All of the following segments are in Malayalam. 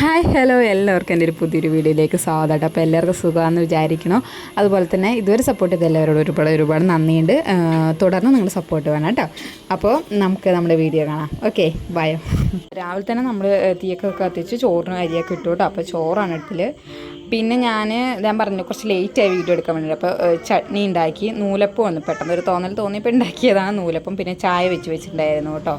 ഹായ് ഹലോ എല്ലാവർക്കും എന്റെ ഒരു പുതിയൊരു വീഡിയോയിലേക്ക് സ്വാഗതം അപ്പോൾ എല്ലാവർക്കും സുഖമാണെന്ന് വിചാരിക്കണം അതുപോലെ തന്നെ ഇതുവരെ സപ്പോർട്ട് ചെയ്ത എല്ലാവരോടും ഒരുപാട് ഒരുപാട് നന്ദിയുണ്ട്. തുടർന്ന് നിങ്ങൾ സപ്പോർട്ട് വേണം കേട്ടോ. അപ്പോൾ നമുക്ക് നമ്മുടെ വീഡിയോ കാണാം. ഓക്കെ ബയോ രാവിലെ തന്നെ നമ്മൾ തീയൊക്കെ കത്തിച്ച് ചോറിന് അരിയൊക്കെ ഇട്ടു കേട്ടോ. അപ്പോൾ ചോറാണ് ഇട്ടിൽ പിന്നെ ഞാൻ ഞാൻ പറഞ്ഞു കുറച്ച് ലേറ്റായി വീഡിയോ എടുക്കാൻ വേണ്ടിയിട്ട്. അപ്പോൾ ചട്നി ഉണ്ടാക്കി. നൂലപ്പം വന്നു. പെട്ടെന്ന് ഒരു തോന്നൽ തോന്നിയപ്പോൾ ഉണ്ടാക്കിയതാണ് നൂലപ്പം. പിന്നെ ചായ വെച്ച് വെച്ചിട്ടുണ്ടായിരുന്നു കേട്ടോ.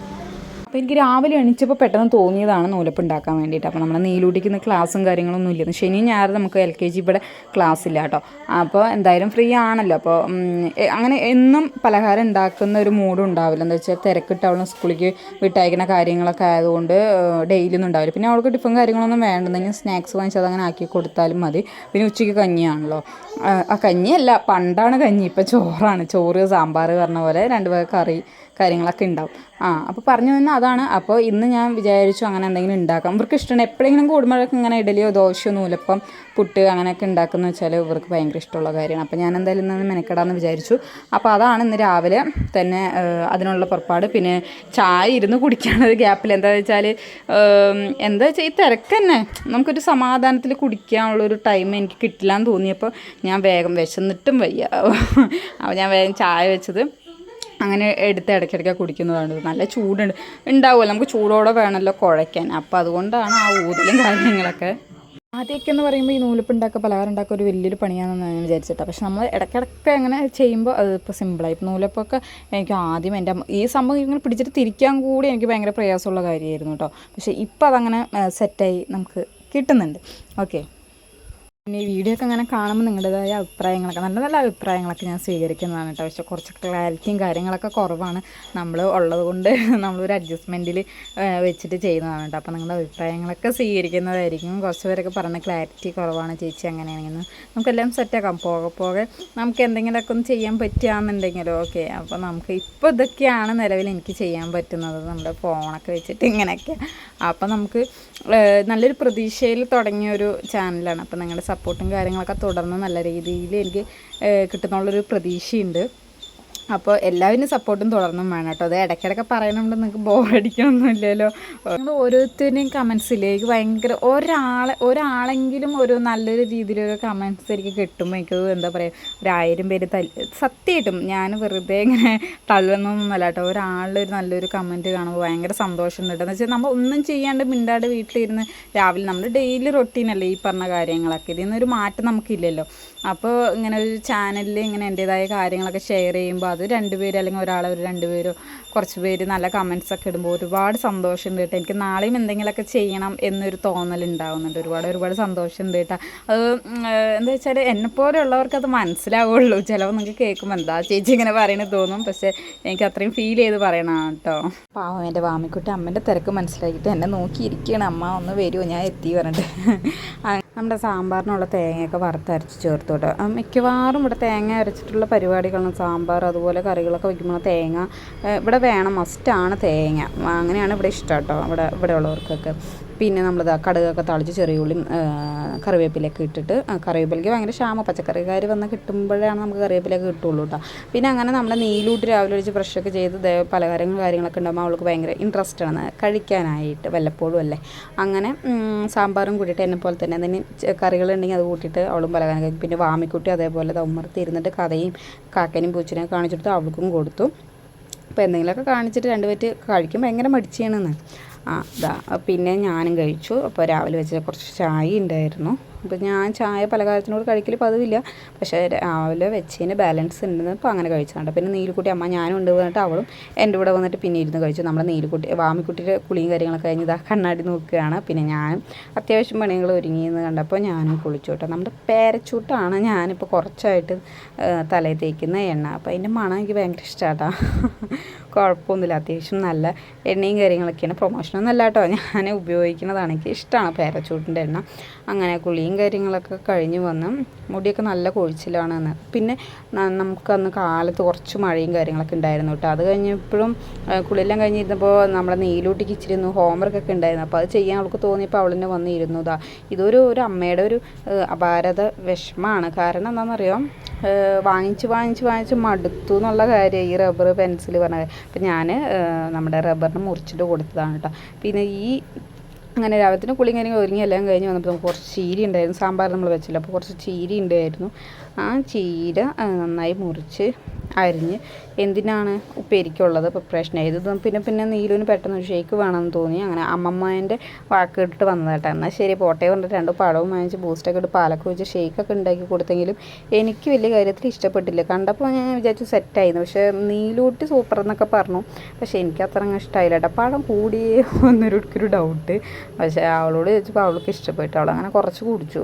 അപ്പോൾ എനിക്ക് രാവിലെ എണീച്ചപ്പോൾ പെട്ടെന്ന് തോന്നിയതാണ് നൂലപ്പ് ഉണ്ടാക്കാൻ വേണ്ടിയിട്ട് അപ്പോൾ നമ്മുടെ നീലൂട്ടിക്കുന്ന ക്ലാസ്സും കാര്യങ്ങളൊന്നും ഇല്ല ശനി ഞായർ നമുക്ക് എൽ കെ ജി ഇവിടെ ക്ലാസ് ഇല്ല കേട്ടോ. അപ്പോൾ എന്തായാലും ഫ്രീ ആണല്ലോ. അപ്പോൾ അങ്ങനെ എന്നും പലഹാരം ഉണ്ടാക്കുന്ന ഒരു മൂഡും ഉണ്ടാവില്ല. എന്താ വെച്ചാൽ തിരക്കിട്ട് അവൾ സ്കൂളിലേക്ക് വിട്ടയക്കുന്ന കാര്യങ്ങളൊക്കെ ആയതുകൊണ്ട് ഡെയിലി ഒന്നും ഉണ്ടാവില്ല. പിന്നെ അവൾക്ക് ടിഫൻ കാര്യങ്ങളൊന്നും വേണ്ടെന്നെങ്കിൽ സ്നാക്സ് വാങ്ങിച്ചത് അങ്ങനെ ആക്കി കൊടുത്താലും മതി. പിന്നെ ഉച്ചയ്ക്ക് കഞ്ഞിയാണല്ലോ. ആ, കഞ്ഞിയല്ല പണ്ടാണ് കഞ്ഞി. ഇപ്പം ചോറാണ്. ചോറ് സാമ്പാർ പറഞ്ഞ പോലെ രണ്ട് വക കറി കാര്യങ്ങളൊക്കെ ഉണ്ടാവും. ആ അപ്പോൾ പറഞ്ഞു തന്നെ അതാണ്. അപ്പോൾ ഇന്ന് ഞാൻ വിചാരിച്ചു അങ്ങനെ എന്തെങ്കിലും ഉണ്ടാക്കാം. ഇവർക്ക് ഇഷ്ടമാണ് എപ്പോഴെങ്കിലും കൂടുമ്പോഴൊക്കെ ഇങ്ങനെ ഇഡലിയോ ദോശയോ നൂലപ്പം പുട്ട് അങ്ങനെയൊക്കെ ഉണ്ടാക്കുന്ന വെച്ചാൽ ഇവർക്ക് ഭയങ്കര ഇഷ്ടമുള്ള കാര്യമാണ്. അപ്പോൾ ഞാൻ എന്തായാലും ഇന്ന് മെനക്കെടാമെന്ന് വിചാരിച്ചു. അപ്പോൾ അതാണ് ഇന്ന് രാവിലെ തന്നെ അതിനുള്ള പുറപ്പാട്. പിന്നെ ചായ ഇരുന്ന് കുടിക്കാനുള്ളത് ഗ്യാപ്പിൽ എന്താണെന്ന് വെച്ചാൽ എന്താ വെച്ചാൽ ഈ തിരക്ക് തന്നെ. നമുക്കൊരു സമാധാനത്തിൽ കുടിക്കാനുള്ളൊരു ടൈം എനിക്ക് കിട്ടില്ല എന്ന് തോന്നിയപ്പോൾ ഞാൻ വേഗം വിശന്നിട്ടും വയ്യ. അപ്പോൾ ഞാൻ വേഗം ചായ വെച്ചത്. അങ്ങനെ എടുത്ത് ഇടയ്ക്കിടയ്ക്ക് കുടിക്കുന്നതാണ്. നല്ല ചൂടുണ്ട്. ഉണ്ടാവുമല്ലോ. നമുക്ക് ചൂടോടെ വേണമല്ലോ കുഴയ്ക്കാൻ. അപ്പോൾ അതുകൊണ്ടാണ് ആ ഊതലും കാര്യങ്ങളൊക്കെ. ആദ്യമൊക്കെ എന്ന് പറയുമ്പോൾ ഈ നൂലിപ്പ് ഉണ്ടാക്കുക പലഹാരം ഉണ്ടാക്കുക ഒരു വലിയൊരു പണിയാണെന്ന് ഞാൻ വിചാരിച്ചിട്ടാണ് പക്ഷെ നമ്മൾ ഇടയ്ക്കിടയ്ക്ക് അങ്ങനെ ചെയ്യുമ്പോൾ അത് ഇപ്പോൾ സിമ്പിളായി. ഇപ്പോൾ നൂലപ്പൊക്കെ എനിക്ക് ആദ്യം എന്റെ ഈ സംഭവം ഇങ്ങനെ പിടിച്ചിട്ട് തിരിക്കാൻ കൂടി എനിക്ക് ഭയങ്കര പ്രയാസമുള്ള കാര്യമായിരുന്നു കേട്ടോ. പക്ഷേ ഇപ്പോൾ അതങ്ങനെ സെറ്റായി നമുക്ക് കിട്ടുന്നുണ്ട്. ഓക്കെ പിന്നെ ഈ വീഡിയോ ഒക്കെ അങ്ങനെ കാണുമ്പോൾ നിങ്ങളുടേതായ അഭിപ്രായങ്ങളൊക്കെ നല്ല നല്ല അഭിപ്രായങ്ങളൊക്കെ ഞാൻ സ്വീകരിക്കുന്നതാണ് കേട്ടോ. പക്ഷെ കുറച്ച് ക്ലാരിറ്റിയും കാര്യങ്ങളൊക്കെ കുറവാണ് നമ്മൾ ഉള്ളത് കൊണ്ട് നമ്മളൊരു അഡ്ജസ്റ്റ്മെന്റിൽ വെച്ചിട്ട് ചെയ്യുന്നതാണ് കേട്ടോ. അപ്പോൾ നിങ്ങളുടെ അഭിപ്രായങ്ങളൊക്കെ സ്വീകരിക്കുന്നതായിരിക്കും. കുറച്ച് പേരൊക്കെ പറഞ്ഞ ക്ലാരിറ്റി കുറവാണ്. ചേച്ചി അങ്ങനെയാണെന്ന് നമുക്കെല്ലാം സെറ്റാക്കാം പോകെ പോകെ നമുക്ക് എന്തെങ്കിലുമൊക്കെ ഒന്ന് ചെയ്യാൻ പറ്റുകയാണെന്നുണ്ടെങ്കിലോ ഓക്കെ. അപ്പോൾ നമുക്ക് ഇപ്പോൾ ഇതൊക്കെയാണ് നിലവിൽ എനിക്ക് ചെയ്യാൻ പറ്റുന്നത്. നമ്മുടെ ഫോണൊക്കെ വെച്ചിട്ട് ഇങ്ങനെയൊക്കെ. അപ്പോൾ നമുക്ക് നല്ലൊരു പ്രതീക്ഷയിൽ തുടങ്ങിയ ഒരു ചാനലാണ്. അപ്പോൾ നിങ്ങളുടെ സപ്പോർട്ടും കാര്യങ്ങളൊക്കെ തുടർന്ന് നല്ല രീതിയിൽ എനിക്ക് കിട്ടുന്നുള്ളൊരു പ്രതീക്ഷയുണ്ട്. അപ്പോൾ എല്ലാവരും സപ്പോർട്ടും തുടർന്നും വേണം കേട്ടോ. അത് ഇടയ്ക്കിടയ്ക്ക് പറയണമുണ്ട് നിങ്ങൾക്ക് ബോറടിക്കണമൊന്നുമില്ലല്ലോ. നിങ്ങൾ ഓരോരുത്തരുടെയും കമൻസിലേക്ക് ഭയങ്കര ഒരാളെ ഒരാളെങ്കിലും ഒരു നല്ലൊരു രീതിയിലൊരു കമൻസ് എനിക്ക് കിട്ടുമ്പോൾ എനിക്ക് എന്താ പറയുക ഒരായിരം പേര് തല്ല് സത്യമായിട്ടും ഞാൻ വെറുതെ ഇങ്ങനെ തള്ളുന്നൊന്നുമല്ല കേട്ടോ. ഒരാളുടെ ഒരു നല്ലൊരു കമന്റ് കാണുമ്പോൾ ഭയങ്കര സന്തോഷം കിട്ടുന്നത് വെച്ചാൽ നമ്മൾ ഒന്നും ചെയ്യാണ്ട് മിണ്ടാണ്ട് വീട്ടിലിരുന്ന് രാവിലെ നമ്മൾ ഡെയിലി റൊട്ടീനല്ലേ ഈ പറഞ്ഞ കാര്യങ്ങളൊക്കെ. ഇതിൽ നിന്നൊരു മാറ്റം നമുക്കില്ലല്ലോ. അപ്പോൾ ഇങ്ങനെ ഒരു ചാനലിൽ ഇങ്ങനെ എന്റേതായ കാര്യങ്ങളൊക്കെ ഷെയർ ചെയ്യുമ്പോൾ അത് രണ്ടുപേര് അല്ലെങ്കിൽ ഒരാളെ ഒരു രണ്ടുപേരോ കുറച്ച് പേര് നല്ല കമൻസ് ഒക്കെ ഇടുമ്പോൾ ഒരുപാട് സന്തോഷം ഉണ്ട് കേട്ടോ. എനിക്ക് നാളെയും എന്തെങ്കിലുമൊക്കെ ചെയ്യണം എന്നൊരു തോന്നൽ ഉണ്ടാവുന്നുണ്ട്. ഒരുപാട് ഒരുപാട് സന്തോഷമുണ്ട് കേട്ടോ. അത് എന്താ വെച്ചാൽ എന്നെപ്പോലെയുള്ളവർക്ക് അത് മനസ്സിലാവുള്ളൂ. ചിലപ്പോൾ നിങ്ങൾക്ക് കേൾക്കുമ്പോൾ എന്താ ചേച്ചി ഇങ്ങനെ പറയണത് തോന്നും. പക്ഷേ എനിക്ക് അത്രയും ഫീൽ ചെയ്ത് പറയണം കേട്ടോ. പാവം എന്റെ വാമിക്കുട്ടി അമ്മേന്റെ തിരക്ക് മനസ്സിലാക്കിയിട്ട് എന്നെ നോക്കിയിരിക്കുകയാണ്. അമ്മ ഒന്ന് വരുമോ? ഞാൻ എത്തി പറഞ്ഞിട്ട്. നമ്മുടെ സാമ്പാറിനുള്ള തേങ്ങയൊക്കെ വറുത്തരച്ച് ചേർത്ത് കേട്ടോ ആ, മിക്കവാറും ഇവിടെ തേങ്ങ അരച്ചിട്ടുള്ള പരിപാടികളാണ് സാമ്പാർ അതുപോലെ കറികളൊക്കെ വയ്ക്കുമ്പോൾ തേങ്ങ ഇവിടെ വേണം മസ്റ്റാണ് തേങ്ങ. അങ്ങനെയാണ് ഇവിടെ ഇഷ്ടം കേട്ടോ ഇവിടെ ഇവിടെ ഉള്ളവർക്കൊക്കെ പിന്നെ നമ്മൾ കടുകൊക്കെ തളിച്ച് ചെറിയ ഉള്ളിയും ഏ, കറിവേപ്പിലൊക്കെ ഇട്ടിട്ട് കറിവേപ്പിലേക്ക് ഭയങ്കര ക്ഷാമ. പച്ചക്കറിക്കാർ വന്ന് കിട്ടുമ്പോഴാണ് നമുക്ക് കറിവേപ്പിലൊക്കെ കിട്ടുള്ളൂ കേട്ടോ പിന്നെ അങ്ങനെ നമ്മുടെ നീലൂട്ട് രാവിലെ ഒഴിച്ച് ബ്രഷൊക്കെ ചെയ്ത് ദേ പലഹാരങ്ങൾ കാര്യങ്ങളൊക്കെ ഉണ്ടാകുമ്പോൾ അവൾക്ക് ഭയങ്കര ഇൻട്രസ്റ്റ് ആണ്. കഴിക്കാനായിട്ട് വല്ലപ്പോഴും അല്ലേ? അങ്ങനെ സാമ്പാറും കൂട്ടിയിട്ട് എന്നെ പോലെ തന്നെ എന്തെങ്കിലും കറികളുണ്ടെങ്കിൽ അത് കൂട്ടിയിട്ട് അവളും പലഹാരം കഴിക്കും. പിന്നെ വാമിക്കുട്ടി അതേപോലെ ഉമ്മർത്ത് ഇരുന്നിട്ട് കഥയും കാക്കനും പൂച്ചനെയും കാണിച്ചെടുത്ത് അവൾക്കും കൊടുത്തു. അപ്പോൾ എന്തെങ്കിലുമൊക്കെ കാണിച്ചിട്ട് രണ്ടുപേറ്റ് കഴിക്കും. ഭയങ്കര മടിച്ചാണെന്ന് ആ ഇതാ പിന്നെ ഞാനും കഴിച്ചു. അപ്പോൾ രാവിലെ വെച്ച കുറച്ച് ചായ ഉണ്ടായിരുന്നു. അപ്പോൾ ഞാൻ ചായ പലകാലത്തിനോട് കഴിക്കൽ പതിവില്ല പക്ഷേ രാവിലെ വെച്ചതിന് ബാലൻസ് ഉണ്ടെന്ന് ഇപ്പോൾ അങ്ങനെ കഴിച്ചതാണ് പിന്നെ നീലിക്കുട്ടി അമ്മ ഞാനും ഉണ്ട് പറഞ്ഞിട്ട് അവളും എന്റെ കൂടെ വന്നിട്ട് പിന്നെ ഇരുന്ന് കഴിച്ചു. നമ്മുടെ നീലിക്കുട്ടി വാമിക്കുട്ടിയുടെ കുളിയും കാര്യങ്ങളൊക്കെ കഴിഞ്ഞ് ഇതാ കണ്ണാടി നോക്കുകയാണ്. പിന്നെ ഞാൻ അത്യാവശ്യം പണികൾ ഒരുങ്ങിയെന്ന് കണ്ടപ്പോൾ ഞാനും കുളിച്ചു കേട്ടോ. നമ്മുടെ പേരച്ചൂട്ടാണ് ഞാനിപ്പോൾ കുറച്ചായിട്ട് തലയിൽ തേക്കുന്ന എണ്ണ. അപ്പോൾ അതിന്റെ മണം എനിക്ക് ഭയങ്കര ഇഷ്ടമാട്ടാ കുഴപ്പമൊന്നുമില്ല. അത്യാവശ്യം നല്ല എണ്ണയും കാര്യങ്ങളൊക്കെയാണ്. പ്രൊമോഷനൊന്നും അല്ല കേട്ടോ. ഞാൻ ഉപയോഗിക്കുന്നതാണ് എനിക്ക് ഇഷ്ടമാണ് പേരച്ചൂട്ടിന്റെ എണ്ണ. അങ്ങനെ കുളിയും കാര്യങ്ങളൊക്കെ കഴിഞ്ഞ് വന്ന് മുടിയൊക്കെ നല്ല കൊഴിച്ചിലാണ് പിന്നെ നമുക്ക് നമുക്കന്ന് കാലത്ത് കുറച്ച് മഴയും കാര്യങ്ങളൊക്കെ ഉണ്ടായിരുന്നു കേട്ടോ. അത് കഴിഞ്ഞപ്പോഴും കുളിയെല്ലാം കഴിഞ്ഞിരുന്നപ്പോൾ നമ്മളെ നീലൂട്ടിക്ക് ഇച്ചിരി ഒന്ന് ഹോംവർക്കൊക്കെ ഉണ്ടായിരുന്നു. അപ്പോൾ അത് ചെയ്യാൻ അവൾക്ക് തോന്നിയപ്പോൾ അവളെന്നെ വന്നിരുന്നു വന്ന് ഇരുന്നതാ ഇതൊരു ഒരു അമ്മയുടെ ഒരു അപാരത വിഷമമാണ് കാരണം എന്താണെന്നറിയോ? വാങ്ങിച്ച് വാങ്ങിച്ച് വാങ്ങിച്ച് മടുത്തു എന്നുള്ള കാര്യം ഈ റബ്ബർ പെൻസിൽ പറഞ്ഞ അപ്പം ഞാൻ നമ്മുടെ റബ്ബറിന് മുറിച്ചിട്ട് കൊടുത്തതാണ് കേട്ടോ. പിന്നെ ഈ അങ്ങനെ രാവിലത്തിന് കുളി കഴിഞ്ഞ് ഒരുങ്ങി എല്ലാം കഴിഞ്ഞ് വന്നപ്പോൾ നമുക്ക് കുറച്ച് ചീരി ഉണ്ടായിരുന്നു സാമ്പാർ നമ്മൾ വെച്ചില്ല. അപ്പോൾ കുറച്ച് ചീരി ഉണ്ടായിരുന്നു. ആ ചീര നന്നായി മുറിച്ച് അരിഞ്ഞ്. എന്തിനാണ് ഉപ്പേരിക്കുള്ളത്? പ്രിപ്പറേഷൻ ചെയ്തത് പിന്നെ പിന്നെ നീലുവിന് പെട്ടെന്ന് ഒരു ഷേക്ക് വേണമെന്ന് തോന്നി. അങ്ങനെ അമ്മമ്മേന്റെ വാക്ക് ഇട്ടിട്ട് വന്നതാട്ടോ എന്നാൽ ശരി പോട്ടെ പറഞ്ഞിട്ട് രണ്ട് പഴവും വാങ്ങിച്ച് ബൂസ്റ്റൊക്കെ ഇട്ട് പാലൊക്കെ വെച്ച് ഷേക്കൊക്കെ ഉണ്ടാക്കി കൊടുത്തെങ്കിലും എനിക്ക് വലിയ കാര്യത്തിൽ ഇഷ്ടപ്പെട്ടില്ല. കണ്ടപ്പോൾ ഞാൻ വിചാരിച്ചു സെറ്റായിരുന്നു പക്ഷേ നീലൂട്ടി സൂപ്പർ എന്നൊക്കെ പറഞ്ഞു. പക്ഷേ എനിക്ക് അത്ര അങ്ങ് ഇഷ്ടമായില്ല കേട്ടോ. പഴം കൂടിയേ എന്നൊരു ഡൗട്ട് പക്ഷേ അവളോട് ചോദിച്ചപ്പോൾ അവൾക്ക് ഇഷ്ടപ്പെട്ടു. അവളങ്ങനെ കുറച്ച് കുടിച്ചു.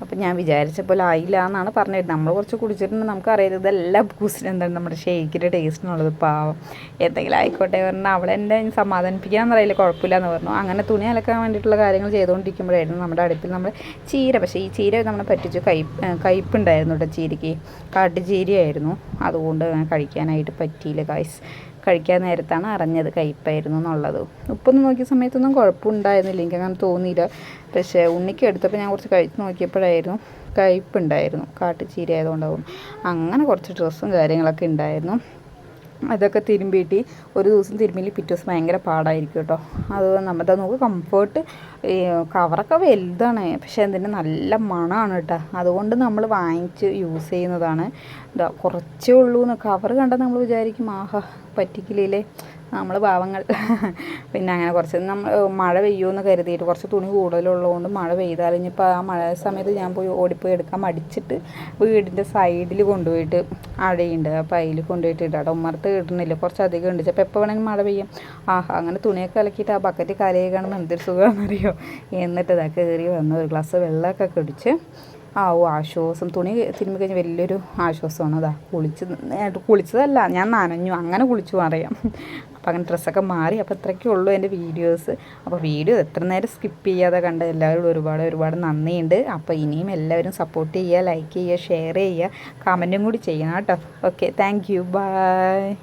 അപ്പം ഞാൻ വിചാരിച്ചപ്പോൾ ആയില്ല എന്നാണ് പറഞ്ഞത്. നമ്മൾ കുറച്ച് കുടിച്ചിട്ടുണ്ട്. നമുക്കറിയാം ഇതെല്ലാം ബൂസ്റ്റിന് എന്താണ് നമ്മുടെ ഷേക്കിന്റെ ടേസ്റ്റിനുള്ളത് പാവം. എന്തെങ്കിലും ആയിക്കോട്ടെ പറഞ്ഞാൽ അവളെ എന്റെ സമാധാനിപ്പിക്കാന്ന് അറിയില്ല. കുഴപ്പമില്ല എന്ന് പറഞ്ഞു. അങ്ങനെ തുണി അലക്കാൻ വേണ്ടിയിട്ടുള്ള കാര്യങ്ങൾ ചെയ്തുകൊണ്ടിരിക്കുമ്പോഴായിരുന്നു നമ്മുടെ അടുപ്പിൽ നമ്മൾ ചീര. പക്ഷേ ഈ ചീര നമ്മളെ പറ്റിച്ചു കയ്പ് കയ്പുണ്ടായിരുന്നു കേട്ടോ ചീരയ്ക്ക്. കാട്ടുചീരയായിരുന്നു. അതുകൊണ്ട് കഴിക്കാനായിട്ട് പറ്റിയില്ല കായ്സ് കഴിക്കാൻ നേരത്താണ് അറിഞ്ഞത് കയ്പ്പായിരുന്നു എന്നുള്ളത്. ഉപ്പൊന്ന് നോക്കിയ സമയത്തൊന്നും കുഴപ്പമുണ്ടായിരുന്നില്ല. എനിക്ക് അങ്ങനെ തോന്നിയില്ല. പക്ഷേ ഉണ്ണിക്ക് എടുത്തപ്പോൾ ഞാൻ കുറച്ച് കഴിച്ച് നോക്കിയപ്പോഴായിരുന്നു കയ്പ്പുണ്ടായിരുന്നു കാട്ടുചീര ആയതുകൊണ്ടാവും. അങ്ങനെ കുറച്ച് ഡ്രസ്സും കാര്യങ്ങളൊക്കെ ഉണ്ടായിരുന്നു. അതൊക്കെ തിരുമ്പിയിട്ട് ഒരു ദിവസം തിരുമ്പിയിൽ പിറ്റേ ദിവസം ഭയങ്കര പാടായിരിക്കും കേട്ടോ. അത് നമ്മുടെ നമുക്ക് കംഫേർട്ട് കവറൊക്കെ വലുതാണ് പക്ഷേ അതിന് നല്ല മണമാണ് കേട്ടോ. അതുകൊണ്ട് നമ്മൾ വാങ്ങിച്ച് യൂസ് ചെയ്യുന്നതാണ്. കുറച്ചേ ഉള്ളൂ എന്ന് കവർ കണ്ടാൽ നമ്മൾ വിചാരിക്കും ആഹാ പറ്റിക്കില്ലേ നമ്മൾ പാവങ്ങൾ. പിന്നെ അങ്ങനെ കുറച്ച് നമ്മൾ മഴ പെയ്യുമെന്ന് കരുതിയിട്ട് കുറച്ച് തുണി കൂടുതലുള്ളതുകൊണ്ട് മഴ പെയ്താൽ ഇനിയിപ്പോൾ ആ മഴ സമയത്ത് ഞാൻ പോയി ഓടിപ്പോയി എടുക്കാൻ മടിച്ചിട്ട് വീടിന്റെ സൈഡിൽ കൊണ്ടുപോയിട്ട് അഴയുണ്ട് അപ്പോൾ അതിൽ കൊണ്ടുപോയിട്ട് ഇടാം ഉമ്മർത്ത് ഇടുന്നില്ല. കുറച്ച് അധികം ഉണ്ട്. ചിലപ്പോൾ എപ്പോൾ വേണമെങ്കിലും മഴ പെയ്യും. ആഹാ അങ്ങനെ തുണിയൊക്കെ ഇളക്കിയിട്ട് ആ ബക്കറ്റ് കലയെ കാണുമ്പോൾ എന്തൊരു സുഖമാണെന്നറിയോ? എന്നിട്ട് ഇതാ കയറി വന്ന് ഒരു ഗ്ലാസ് വെള്ളമൊക്കെ കുടിച്ച് ആ ഓ ആശ്വാസം. തുണി തിരുമ്പി കഴിഞ്ഞ് വലിയൊരു ആശ്വാസമാണ്. അതാ കുളിച്ച് കുളിച്ചതല്ല ഞാൻ നനഞ്ഞു. അങ്ങനെ കുളിച്ചു അറിയാം അപ്പോൾ അങ്ങനെ ഡ്രസ്സൊക്കെ മാറി. അപ്പോൾ ഇത്രയ്ക്കേ ഉള്ളൂ എന്റെ വീഡിയോസ്. അപ്പോൾ വീഡിയോ എത്ര നേരം സ്കിപ്പ് ചെയ്യാതെ കണ്ട എല്ലാവരോടും ഒരുപാട് ഒരുപാട് നന്ദിയുണ്ട്. അപ്പോൾ ഇനിയും എല്ലാവരും സപ്പോർട്ട് ചെയ്യുക ലൈക്ക് ചെയ്യുക ഷെയർ ചെയ്യുക കമന്റും കൂടി ചെയ്യണം കേട്ടോ. Okay thank you by